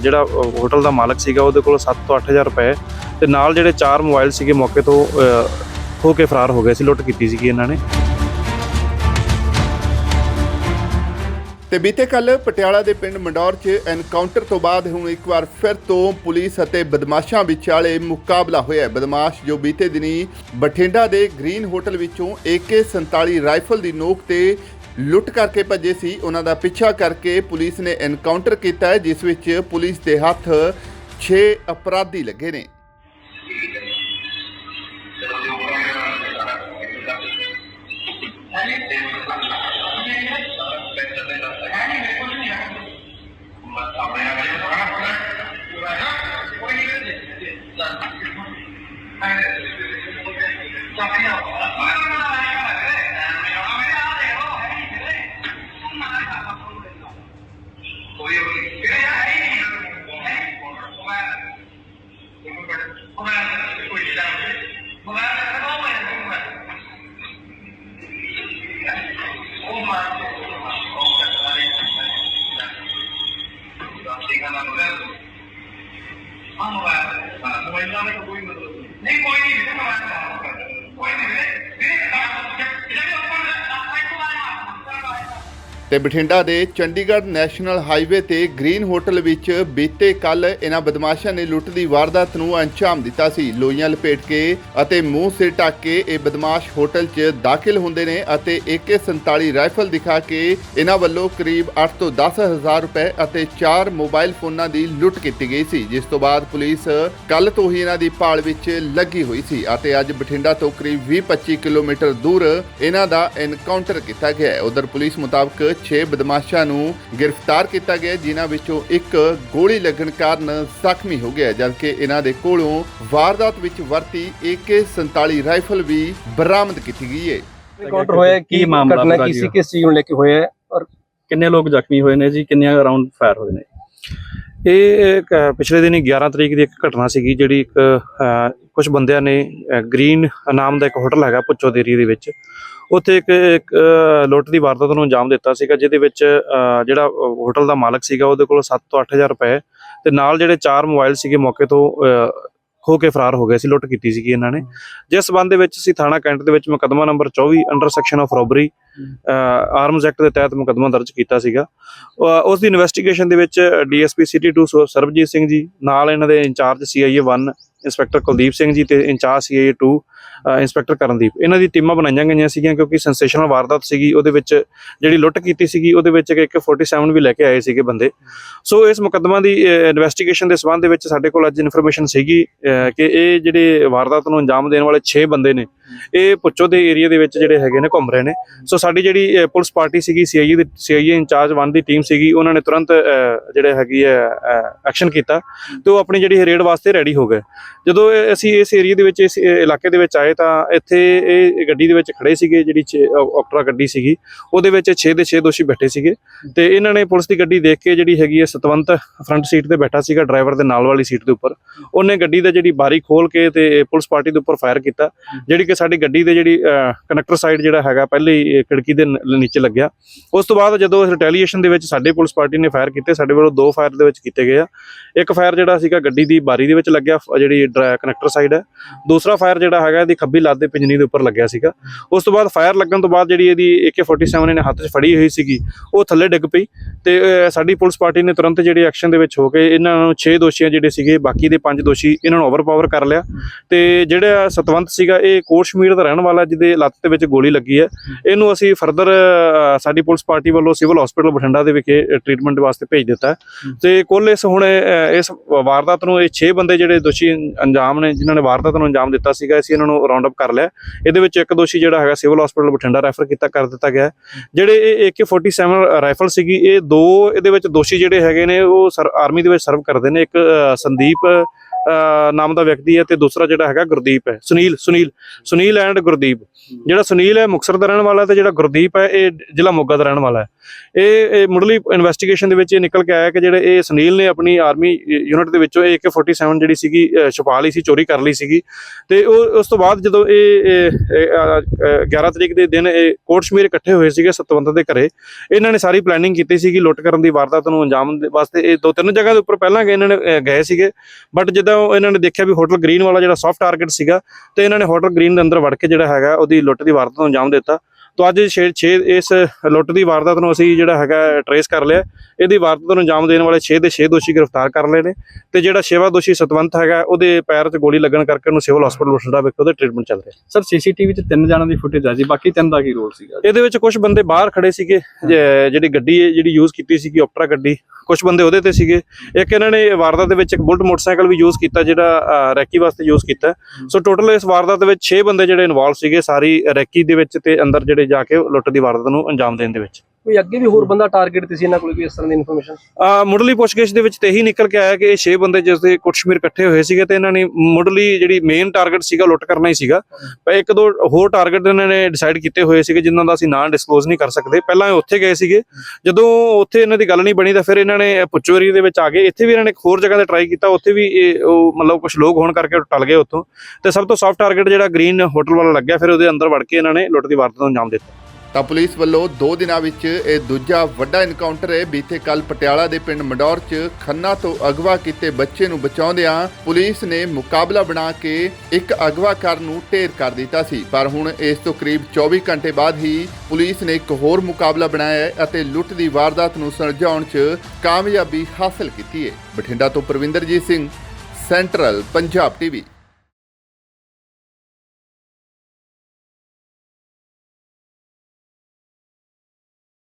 ਜਿਹੜਾ ਹੋਟਲ ਦਾ ਮਾਲਕ ਸੀਗਾ, ਉਹਦੇ ਕੋਲ 7 ਤੋਂ 8000 ਰੁਪਏ। ਤੇ ਨਾਲ ਜਿਹੜੇ ਚਾਰ ਮੋਬਾਈਲ ਸੀਗੇ, ਮੌਕੇ ਤੋਂ ਖੋ ਕੇ ਫਰਾਰ ਹੋ ਗਏ ਸੀ, ਲੁੱਟ ਕੀਤੀ ਸੀਗੀ ਇਹਨਾਂ ਨੇ। ਤੇ ਬੀਤੇ ਕੱਲ ਪਟਿਆਲਾ ਦੇ ਪਿੰਡ ਮੰਡੌਰ 'ਚ ਐਨਕਾਊਂਟਰ ਤੋਂ ਬਾਅਦ ਹੁਣ ਇੱਕ ਵਾਰ ਫਿਰ ਤੋਂ ਪੁਲਿਸ ਅਤੇ ਬਦਮਾਸ਼ਾਂ ਵਿਚਾਲੇ ਮੁਕਾਬਲਾ ਹੋਇਆ ਹੈ। ਬਦਮਾਸ਼ ਜੋ ਬੀਤੇ ਦਿਨੀ ਬਠਿੰਡਾ ਦੇ ਗ੍ਰੀਨ ਹੋਟਲ ਵਿੱਚੋਂ AK47 ਰਾਈਫਲ ਦੀ ਨੋਕ ਤੇ ਲੁੱਟ ਕਰਕੇ ਭੱਜੇ ਸੀ। ਉਹਨਾਂ ਦਾ ਪਿੱਛਾ ਕਰਕੇ ਪੁਲਿਸ ਨੇ ਐਨਕਾਊਂਟਰ ਕੀਤਾ ਜਿਸ ਵਿੱਚ ਪੁਲਿਸ ਦੇ ਹੱਥ 6 ਅਪਰਾਧੀ ਲੱਗੇ ਨੇ। ਤੇ ਬਠਿੰਡਾ ਦੇ ਚੰਡੀਗੜ੍ਹ ਨੈਸ਼ਨਲ ਹਾਈਵੇ ਤੇ ਗ੍ਰੀਨ ਹੋਟਲ ਵਿੱਚ ਬੀਤੇ ਕੱਲ ਇਹਨਾਂ ਬਦਮਾਸ਼ਾਂ ਨੇ ਲੁੱਟ ਦੀ ਵਾਰਦਾਤ ਨੂੰ ਅੰਜਾਮ ਦਿੱਤਾ ਸੀ। ਲੋਈਆਂ ਲਪੇਟ ਕੇ ਅਤੇ ਮੂੰਹ ਸਿਰ ਢੱਕ ਕੇ ਇਹ ਬਦਮਾਸ਼ ਹੋਟਲ 'ਚ ਦਾਖਲ ਹੁੰਦੇ ਨੇ ਅਤੇ AK47 ਰਾਈਫਲ ਦਿਖਾ ਕੇ ਇਹਨਾਂ ਵੱਲੋਂ ਕਰੀਬ 8 ਤੋਂ 10 ਹਜ਼ਾਰ ਰੁਪਏ ਅਤੇ 4 ਮੋਬਾਈਲ ਫੋਨਾਂ ਦੀ ਲੁੱਟ ਕੀਤੀ ਗਈ ਸੀ। ਜਿਸ ਤੋਂ ਬਾਅਦ ਪੁਲਿਸ ਕੱਲ ਤੋਂ ਹੀ ਇਹਨਾਂ ਦੀ ਭਾਲ ਵਿੱਚ ਲੱਗੀ ਹੋਈ ਸੀ ਅਤੇ ਅੱਜ ਬਠਿੰਡਾ ਤੋਂ ਕਰੀਬ 20-25 ਕਿਲੋਮੀਟਰ ਦੂਰ ਇਹਨਾਂ ਦਾ ਐਨਕਾਊਂਟਰ ਕੀਤਾ ਗਿਆ ਉਧਰ ਪੁਲਿਸ ਮੁਤਾਬਕ 6 ਬਦਮਾਸ਼ਾਂ ਨੂੰ ਗ੍ਰਿਫਤਾਰ ਕੀਤਾ ਗਿਆ ਹੈ, ਜਿਨ੍ਹਾਂ ਵਿੱਚੋਂ ਇੱਕ ਗੋਲੀ ਲੱਗਣ ਕਾਰਨ ਜ਼ਖਮੀ ਹੋ ਗਿਆ ਜਦਕਿ ਇਹਨਾਂ ਦੇ ਕੋਲੋਂ ਵਾਰਦਾਤ ਵਿੱਚ ਵਰਤੀ AK47 ਰਾਈਫਲ ਵੀ ਬਰਾਮਦ ਕੀਤੀ ਗਈ ਹੈ ਕਾਊਂਟਰ ਹੋਇਆ ਕੀ? ਮਾਮਲਾ ਘਟਨਾ ਕਿਸ ਚੀਜ਼ ਨੂੰ ਲੈ ਕੇ ਹੋਇਆ ਹੈ? ਔਰ ਕਿੰਨੇ ਲੋਕ ਜ਼ਖਮੀ ਹੋਏ ਨੇ ਜੀ? ਕਿੰਨੇ ਰਾਉਂਡ ਫਾਇਰ ਹੋਏ ਨੇ? ਇਹ ਇੱਕ, ਪਿਛਲੇ ਦਿਨੀ 11 ਤਰੀਕ ਦੀ ਇੱਕ ਘਟਨਾ ਸੀਗੀ ਜਿਹੜੀ ਇੱਕ ਕੁਝ ਬੰਦਿਆਂ ਨੇ ਗ੍ਰੀਨ ਨਾਮ ਦਾ ਇੱਕ ਹੋਟਲ ਹੈਗਾ ਪੁੱਚੋ ਦੇਰੀ ਦੇ ਵਿੱਚ। ਉੱਥੇ ਇੱਕ ਇੱਕ, ਲੁੱਟ ਦੀ ਵਾਰਦਾਤ ਨੂੰ ਅੰਜਾਮ ਦਿੱਤਾ ਸੀਗਾ ਜਿਹਦੇ ਵਿੱਚ ਜਿਹੜਾ ਹੋਟਲ ਦਾ ਮਾਲਕ ਸੀਗਾ ਉਹਦੇ ਕੋਲ 7 ਤੋਂ 8000 ਰੁਪਏ ਤੇ ਨਾਲ ਜਿਹੜੇ ਚਾਰ ਮੋਬਾਈਲ ਸੀਗੇ ਮੌਕੇ ਤੋਂ ਹੋ ਕੇ ਫਰਾਰ ਹੋ ਗਏ ਸੀ, ਲੁੱਟ ਕੀਤੀ ਸੀਗੀ ਇਹਨਾਂ ਨੇ। ਜਿਸ ਸਬੰਧ ਦੇ ਵਿੱਚ ਅਸੀਂ ਥਾਣਾ ਕੈਂਟ ਦੇ ਵਿੱਚ ਮੁਕੱਦਮਾ number 24 under section of robbery arms act ਦੇ ਤਹਿਤ ਮੁਕੱਦਮਾ ਦਰਜ ਕੀਤਾ ਸੀਗਾ। ਉਸ ਦੀ ਇਨਵੈਸਟੀਗੇਸ਼ਨ ਦੇ ਵਿੱਚ ਡੀਐਸਪੀ ਸਿਟੀ 2 ਸ- ਸਰਬਜੀਤ ਸਿੰਘ ਜੀ, ਨਾਲ ਇਹਨਾਂ ਦੇ incharge CIA 1 inspector Kuldeep Singh ji ਤੇ ਇੰਚਾਰਜ ਸੀਆਈਏ 2 ਅਹ ਇੰਸਪੈਕਟਰ ਕਰਨਦੀਪ। ਇਹਨਾਂ ਦੀ ਟੀਮਾਂ ਬਣਾਈਆਂ ਗਈਆਂ ਸੀਗੀਆਂ ਕਿਉਂਕਿ ਸੈਂਸੇਸ਼ਨਲ ਵਾਰਦਾਤ ਸੀਗੀ, ਉਹਦੇ ਵਿੱਚ ਜਿਹੜੀ ਲੁੱਟ ਕੀਤੀ ਸੀਗੀ, ਉਹਦੇ ਵਿੱਚ ਇੱਕ 47 ਵੀ ਲੈ ਕੇ ਆਏ ਸੀਗੇ ਬੰਦੇ। ਸੋ ਇਸ ਮੁਕੱਦਮਾ ਦੀ ਇਨਵੈਸਟੀਗੇਸ਼ਨ ਦੇ ਸਬੰਧ ਦੇ ਵਿੱਚ ਸਾਡੇ ਕੋਲ ਅੱਜ ਇਨਫੋਰਮੇਸ਼ਨ ਸੀਗੀ ਕਿ ਇਹ ਜਿਹੜੇ ਵਾਰਦਾਤ ਨੂੰ ਅੰਜਾਮ ਦੇਣ ਵਾਲੇ 6 ਬੰਦੇ ਨੇ ਇਹ ਪੁੱਛੋ ਦੇ ਏਰੀਆ ਦੇ ਵਿੱਚ ਜਿਹੜੇ ਹੈਗੇ ਨੇ ਘੁੰਮ ਰਹੇ ਨੇ। ਸੋ ਸਾਡੀ ਜਿਹੜੀ ਪੁਲਿਸ ਪਾਰਟੀ ਸੀਗੀ ਸੀਆਈਏ ਦੀ ਸੀਆਈਏ ਇੰਚਾਰਜ 1 ਦੀ ਟੀਮ ਸੀਗੀ ਉਹਨਾਂ ਨੇ ਤੁਰੰਤ ਜਿਹੜੇ ਹੈਗੀ ਹੈ ਐਕਸ਼ਨ ਕੀਤਾ। ਤੇ ਉਹ ਆਪਣੀ ਜਿਹੜੀ ਰੇਡ ਵਾਸਤੇ ਰੈਡੀ ਹੋ ਗਏ। ਜਦੋਂ ਅਸੀਂ ਇਸ ਏਰੀਆ ਦੇ ਵਿੱਚ ਇਸ ਇਲਾਕੇ ਦੇ ਵਿੱਚ ਆਏ ਤਾਂ ਇੱਥੇ ਇਹ ਗੱਡੀ ਦੇ ਵਿੱਚ ਖੜੇ ਸੀਗੇ ਜਿਹੜੀ ਛੇ- ਅਹ, ਆਕਟਰਾ ਗੱਡੀ ਸੀਗੀ। ਉਹਦੇ ਵਿੱਚ 6 ਦੇ 6 ਦੋਸ਼ੀ ਬੈਠੇ ਸੀਗੇ। ਤੇ ਇਹਨਾਂ ਨੇ ਪੁਲਿਸ ਦੀ ਗੱਡੀ ਦੇਖ ਕੇ ਜਿਹੜੀ ਹੈਗੀ ਹੈ ਸਤਵੰਤ ਫਰੰਟ ਸੀਟ ਤੇ ਬੈਠਾ ਸੀਗਾ ਡਰਾਈਵਰ ਦੇ ਨਾਲ ਵਾਲੀ ਸੀਟ ਦੇ ਉੱਪਰ। ਉਹਨੇ ਗੱਡੀ ਦਾ ਜਿਹੜੀ ਬਾਰੀ ਖੋਲ ਕੇ ਤੇ ਪੁਲਿਸ ਪਾਰਟੀ ਦੇ ਉੱਪਰ ਫਾਇਰ ਕੀਤਾ ਜਿਹੜੀ ਕਿ ਸਾਡੀ ਗੱਡੀ ਦੇ ਜਿਹੜੀ ਕਨੈਕਟਰ ਸਾਈਡ ਜਿਹੜਾ ਹੈਗਾ, ਪਹਿਲੇ ਹੀ ਖਿੜਕੀ ਦੇ ਨੀਚੇ ਲੱਗਿਆ। ਉਸ ਤੋਂ ਬਾਅਦ ਜਦੋਂ ਰਿਟੈਲੀਏਸ਼ਨ ਦੇ ਵਿੱਚ ਸਾਡੇ ਪੁਲਿਸ ਪਾਰਟੀ ਨੇ ਫਾਇਰ ਕੀਤੇ, ਸਾਡੇ ਵੱਲੋਂ ਦੋ ਫਾਇਰ ਦੇ ਵਿੱਚ ਕੀਤੇ ਗਏ ਆ। ਇੱਕ ਫਾਇਰ ਜਿਹੜਾ ਸੀਗਾ ਗੱਡੀ ਦੀ ਬਾਰੀ ਦੇ ਵਿੱਚ ਲੱਗਿਆ ਜਿਹੜੀ ਕਨੈਕਟਰ ਸਾਈਡ ਹੈ। ਦੂਸਰਾ ਫਾਇਰ ਜਿਹੜਾ ਹੈਗਾ, ਇਹਦੀ ਖੱਬੀ ਲੱਤ ਦੇ ਪਿੰਜਨੀ ਦੇ ਉੱਪਰ ਲੱਗਿਆ ਸੀਗਾ। ਉਸ ਤੋਂ ਬਾਅਦ ਫਾਇਰ ਲੱਗਣ ਤੋਂ ਬਾਅਦ ਜਿਹੜੀ ਇਹਦੀ AK47 ਇਹਨੇ ਹੱਥ 'ਚ ਫੜੀ ਹੋਈ ਸੀਗੀ, ਉਹ ਥੱਲੇ ਡਿੱਗ ਪਈ। ਤੇ ਸਾਡੀ ਪੁਲਿਸ ਪਾਰਟੀ ਨੇ ਤੁਰੰਤ ਜਿਹੜੇ ਐਕਸ਼ਨ ਦੇ ਵਿੱਚ ਹੋ ਕੇ ਇਹਨਾਂ ਨੂੰ 6 ਦੋਸ਼ੀਆਂ ਜਿਹੜੇ ਸੀਗੇ, ਬਾਕੀ ਦੇ 5 ਦੋਸ਼ੀ ਇਹਨਾਂ ਨੂੰ ਓਵਰਪਾਵਰ ਕਰ ਲਿਆ। ਤੇ ਜਿਹੜਾ ਸਤਵੰਤ ਸੀਗਾ, ਇਹ ਕੋਟਸ਼ਮੀਰ ਦਾ ਰਹਿਣ ਵਾਲਾ ਜਿਹਦੇ ਲੱਤ ਦੇ ਵਿੱਚ ਗੋਲੀ ਲੱਗੀ ਹੈ ਇਹਨੂੰ ਅਸੀਂ ਫਰਦਰ ਸਾਡੀ ਪੁਲਿਸ ਪਾਰਟੀ ਵੱਲੋਂ ਸਿਵਲ ਹਸਪੀਟਲ ਬਠਿੰਡਾ ਦੇ ਵਿਖੇ ਟ੍ਰੀਟਮੈਂਟ ਵਾਸਤੇ ਭੇਜ ਦਿੱਤਾ। ਤੇ ਕੁੱਲ ਇਸ ਹੁਣ ਇਸ ਵਾਰਦਾਤ ਨੂੰ ਇਹ 6 ਬੰਦੇ ਜਿਹੜੇ ਦੋਸ਼ੀ ਅੰਜਾਮ ਨੇ ਜਿਨ੍ਹਾਂ ਨੇ ਵਾਰਦਾਤ ਨੂੰ ਅੰਜਾਮ ਦਿੱਤਾ ਸੀਗਾ ਅਸੀਂ ਇਹਨਾਂ ਨੂੰ ਰਾਉਂਡ ਅਪ ਕਰ ਲਿਆ ਇਹਦੇ ਵਿੱਚ ਇੱਕ ਦੋਸ਼ੀ ਜਿਹੜਾ ਹੈਗਾ ਸਿਵਲ ਹਸਪੀਟਲ ਬਠਿੰਡਾ ਰੈਫਰ ਕੀਤਾ ਕਰ ਦਿੱਤਾ ਗਿਆ। ਜਿਹੜੇ ਇਹ AK47 ਰਾਈਫਲ ਸੀਗੀ ਇਹ ਦੋ ਇਹਦੇ ਵਿੱਚ ਦੋਸ਼ੀ ਜਿਹੜੇ ਹੈਗੇ ਨੇ ਉਹ ਆਰਮੀ ਦੇ ਵਿੱਚ ਸਰਵ ਕਰਦੇ ਨੇ ਇੱਕ ਸੰਦੀਪ ਨਾਮ ਦਾ ਵਿਅਕਤੀ ਹੈ ਤੇ ਦੂਸਰਾ ਜਿਹੜਾ ਹੈਗਾ ਗੁਰਦੀਪ ਹੈ ਸੁਨੀਲ ਸੁਨੀਲ ਸੁਨੀਲ ਐਂਡ ਗੁਰਦੀਪ। ਜਿਹੜਾ ਸੁਨੀਲ ਹੈ ਮੁਕਤਸਰ ਦਾ ਰਹਿਣ ਵਾਲਾ ਤੇ ਜਿਹੜਾ ਗੁਰਦੀਪ ਹੈ ਇਹ ਜ਼ਿਲ੍ਹਾ ਮੋਗਾ ਦਾ ਰਹਿਣ ਵਾਲਾ ਹੈ। ਇਹ ਇਹ ਮੁੱਢਲੀ ਇਨਵੈਸਟੀਗੇਸ਼ਨ ਦੇ ਵਿੱਚ ਇਹ ਨਿਕਲ ਕੇ ਆਇਆ ਕਿ ਜਿਹੜੇ ਇਹ ਸੁਨੀਲ ਨੇ ਆਪਣੀ ਆਰਮੀ ਯੂਨਿਟ ਦੇ ਵਿੱਚੋਂ AK 47 ਜਿਹੜੀ ਸੀਗੀ ਅ, ਛੁਪਾ ਲਈ ਸੀ ਚੋਰੀ ਕਰ ਲਈ ਸੀਗੀ। ਤੇ ਉਹ ਉਸ ਤੋਂ ਬਾਅਦ ਜਦੋਂ ਇਹ ਇਹ, 11 ਤਰੀਕ ਦੇ ਦਿਨ ਇਹ ਕੋਟ ਸ਼ਮੀਰ ਇਕੱਠੇ ਹੋਏ ਸੀਗੇ ਸਤਵੰਤ ਦੇ ਘਰੇ ਇਹਨਾਂ ਨੇ ਸਾਰੀ ਪਲੈਨਿੰਗ ਕੀਤੀ ਸੀਗੀ ਲੁੱਟ ਕਰਨ ਦੀ ਵਾਰਦਾਤ ਨੂੰ ਅੰਜਾਮ ਵਾਸਤੇ। ਇਹ ਦੋ ਤਿੰਨ ਜਗ੍ਹਾ ਦੇ ਉੱਪਰ ਪਹਿਲਾਂ ਗਏ ਇਹਨਾਂ ਨੇ ਗਏ ਸੀਗੇ। ਬਟ ਜਦੋਂ ਉਹ ਇਹਨਾਂ ਨੇ ਦੇਖਿਆ ਵੀ ਹੋਟਲ ਗ੍ਰੀਨ ਵਾਲਾ ਜਿਹੜਾ ਸੌਫਟ ਟਾਰਗੇਟ ਸੀਗਾ ਤੇ ਇਹਨਾਂ ਨੇ ਹੋਟਲ ਗ੍ਰੀਨ ਦੇ ਅੰਦਰ ਵੜ ਕੇ ਜਿਹੜਾ ਹੈਗਾ ਉਹਦੀ ਲੁੱਟ ਦੀ ਵਾਰਦਾਤ ਨੂੰ ਅੰਜਾਮ ਦਿੱਤਾ। ਤੋਂ ਅੱਜ 6 6 ਇਸ ਲੁੱਟ ਦੀ ਵਾਰਦਾਤ ਨੂੰ ਅਸੀਂ ਜਿਹੜਾ ਹੈਗਾ ਟਰੇਸ ਕਰ ਲਿਆ। ਇਹਦੀ ਵਾਰਦਾਤ ਨੂੰ ਅੰਜਾਮ ਦੇਣ ਵਾਲੇ 6 ਦੇ 6 ਦੋਸ਼ੀ ਗ੍ਰਿਫਤਾਰ ਕਰ ਲਏ ਨੇ ਤੇ ਜਿਹੜਾ ਛੇਵਾਂ ਦੋਸ਼ੀ ਸਤਵੰਤ ਹੈਗਾ ਉਹਦੇ ਪੈਰ 'ਚ ਗੋਲੀ ਲੱਗਣ ਕਰਕੇ ਉਹਨੂੰ ਸਿਵਲ ਹਸਪੀਟਲ ਬਠਿੰਡਾ ਵਿਖੇ ਉਹਦਾ ਟ੍ਰੀਟਮੈਂਟ ਚੱਲ ਰਿਹਾ। ਸਰ ਸੀਸੀਟੀਵੀ 'ਚ ਤਿੰਨ ਜਣਾਂ ਦੀ ਫੁਟੇਜ ਆ ਜੀ ਬਾਕੀ ਤਿੰਨ ਦਾ ਕੀ ਰੋਲ ਸੀਗਾ? ਇਹਦੇ ਵਿੱਚ ਕੁਝ ਬੰਦੇ ਬਾਹਰ ਖੜੇ ਸੀਗੇ ਜਿਹੜੀ ਗੱਡੀ ਜਿਹੜੀ ਯੂਜ਼ ਕੀਤੀ ਸੀਗੀ ਆਪਟਰਾ ਗੱਡੀ ਕੁਝ ਬੰਦੇ ਉਹਦੇ ਤੇ ਸੀਗੇ। ਇੱਕ ਇਹਨਾਂ ਨੇ ਵਾਰਦਾਤ ਦੇ ਵਿੱਚ ਇੱਕ ਬੁਲਟ ਮੋਟਰਸਾਈਕਲ ਵੀ ਯੂਜ਼ ਕੀਤਾ ਜਿਹੜਾ ਰੈਕੀ ਵਾਸਤੇ ਯੂਜ਼ ਕੀਤਾ। ਸੋ ਟੋਟਲ ਇਸ ਵਾਰਦਾਤ ਦੇ ਵਿੱਚ 6 ਬੰਦੇ ਜਿਹੜੇ ਇਨਵੋਲਵ ਸੀਗੇ ਸਾਰੀ ਰੈਕੀ ਦੇ ਵਿੱਚ ਤੇ ਅੰਦਰ ਜਿਹੜੇ ਜਾ ਕੇ ਲੁੱਟ ਦੀ ਵਾਰਦਾਤ ਨੂੰ ਅੰਜਾਮ ਦੇਣ ਦੇ ਵਿੱਚ। ਕੋਈ ਅੱਗੇ ਵੀ ਹੋਰ ਬੰਦਾ ਟਾਰਗੇਟ ਤੇ ਸੀ ਇਹਨਾਂ ਕੋਲ ਕੋਈ ਇਸ ਤਰ੍ਹਾਂ ਦੀ ਇਨਫੋਰਮੇਸ਼ਨ ਆ, ਮੁੱਢਲੀ ਪੁੱਛਗਿੱਛ ਦੇ ਵਿੱਚ ਤੇ ਇਹੀ ਨਿਕਲ ਕੇ ਆਇਆ ਕਿ ਇਹ 6 ਬੰਦੇ ਜਿਸ ਦੇ ਕੁਟਸ਼ਮੀਰ ਇਕੱਠੇ ਹੋਏ ਸੀਗੇ ਤੇ ਇਹਨਾਂ ਨੇ ਮੁੱਢਲੀ ਜਿਹੜੀ ਮੇਨ ਟਾਰਗੇਟ ਸੀਗਾ ਲੁੱਟ ਕਰਨਾ ਹੀ ਸੀਗਾ। ਪਰ ਇੱਕ ਦੋ ਹੋਰ ਟਾਰਗੇਟ ਇਹਨਾਂ ਨੇ ਡਿਸਾਈਡ ਕੀਤੇ ਹੋਏ ਸੀਗੇ ਜਿਨ੍ਹਾਂ ਦਾ ਅਸੀਂ ਨਾਂ ਡਿਸਕਲੋਜ਼ ਨਹੀਂ ਕਰ ਸਕਦੇ। ਪਹਿਲਾਂ ਇਹ ਉੱਥੇ ਗਏ ਸੀਗੇ। ਜਦੋਂ ਉੱਥੇ ਇਹਨਾਂ ਦੀ ਗੱਲ ਨਹੀਂ ਬਣੀ ਤਾਂ ਫਿਰ ਇਹਨਾਂ ਨੇ ਪੁੱਚੋ ਏਰੀਆ ਦੇ ਵਿੱਚ ਆ ਗਏ। ਇੱਥੇ ਵੀ ਇਹਨਾਂ ਨੇ ਹੋਰ ਜਗ੍ਹਾ ਤੇ ਟਰਾਈ ਕੀਤਾ। ਉੱਥੇ ਵੀ ਇਹ ਮਤਲਬ ਕੁਝ ਲੋਕ ਹੋਣ ਕਰਕੇ ਟਲ ਗਏ ਉੱਥੋਂ। ਤੇ ਸਭ ਤੋਂ ਸੌਫਟ ਟਾਰਗੇਟ ਜਿਹੜਾ ਗ੍ਰੀਨ ਹੋਟਲ ਵਾਲਾ ਲੱਗਿਆ, ਫਿਰ ਉਹਦੇ ਅੰਦਰ ਵੜ ਕੇ ਇਹਨਾਂ ਨੇ ਲੁੱਟ ਦੀ ਵਾਰਦਾਤ ਨੂੰ ਅੰਜਾਮ ਦਿੱਤਾ। ਤਾਂ ਪੁਲਿਸ ਵੱਲੋਂ 2 ਦਿਨਾਂ ਵਿੱਚ ਇਹ ਦੂਜਾ ਵੱਡਾ ਇਨਕਾਊਂਟਰ ਹੈ। ਬੀਤੇ ਕੱਲ ਪਟਿਆਲਾ ਦੇ ਪਿੰਡ ਮੰਡੌਰ 'ਚ ਖੰਨਾ ਤੋਂ ਅਗਵਾ ਕੀਤੇ ਬੱਚੇ ਨੂੰ ਬਚਾਉਂਦਿਆਂ ਪੁਲਿਸ ਨੇ ਮੁਕਾਬਲਾ ਬਣਾ ਕੇ ਇੱਕ ਅਗਵਾਕਾਰ ਨੂੰ ਢੇਰ ਕਰ ਦਿੱਤਾ ਸੀ। ਪਰ ਹੁਣ ਇਸ ਤੋਂ ਕਰੀਬ 24 ਘੰਟੇ ਬਾਅਦ ਹੀ ਪੁਲਿਸ ਨੇ ਇੱਕ ਹੋਰ ਮੁਕਾਬਲਾ ਬਣਾਇਆ ਅਤੇ ਲੁੱਟ ਦੀ ਵਾਰਦਾਤ ਨੂੰ ਸੁਲਝਾਉਣ 'ਚ ਕਾਮਯਾਬੀ ਹਾਸਲ ਕੀਤੀ ਹੈ। ਬਠਿੰਡਾ ਤੋਂ ਪ੍ਰਵਿੰਦਰਜੀਤ ਸਿੰਘ, ਸੈਂਟਰਲ ਪੰਜਾਬ ਟੀਵੀ